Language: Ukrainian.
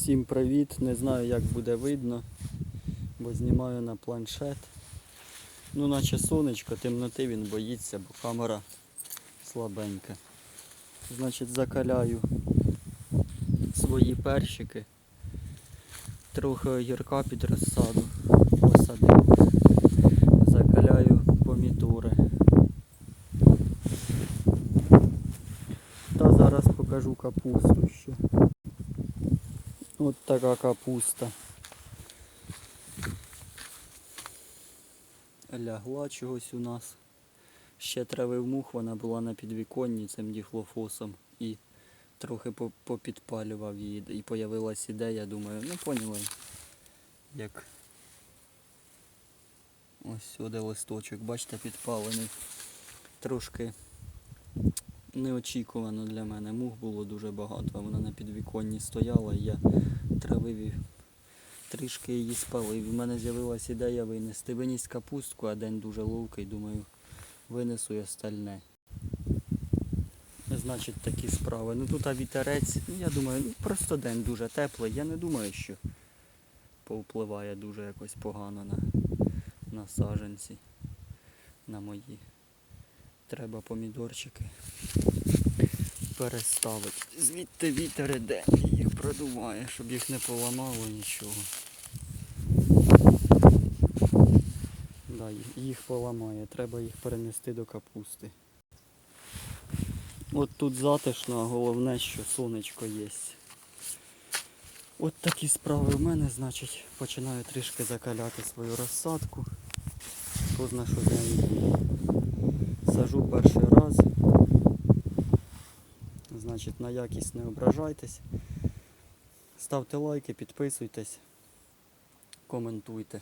Всім привіт! Не знаю як буде видно, бо знімаю на планшет. Ну, наче сонечко, темноти він боїться, бо камера слабенька. Значить, закаляю свої перчики. Трохи огірка під розсаду посадив. Закаляю помідори. Та зараз покажу капусту ще. От така капуста. Лягла чогось у нас. Ще травив мух, вона була на підвіконні цим діхлофосом і трохи попідпалював її. І появилась ідея, думаю, ну поняли, як ось сюди листочок, бачите, підпалений. Трошки неочікувано для мене. Мух було дуже багато, вона на підвіконні стояла, і я травив трішки її спалив. У мене з'явилась ідея винести. Виніс капустку, а день дуже ловкий, думаю, винесу і остальне. Значить, такі справи. Ну тут а вітерець, ну я думаю, ну просто день дуже теплий. Я не думаю, що повпливає дуже якось погано на, на саженці, на мої. Треба помідорчики переставити. Звідти вітер іде і їх продуває, щоб їх не поламало нічого. Да, їх- поламає, треба їх перенести до капусти. От тут затишно, а головне, що сонечко є. От такі справи в мене, значить, починаю трішки закаляти свою розсадку. Позна, що з. Сажу перший раз. Значить, на якість не ображайтесь. Ставте лайки, підписуйтесь, коментуйте.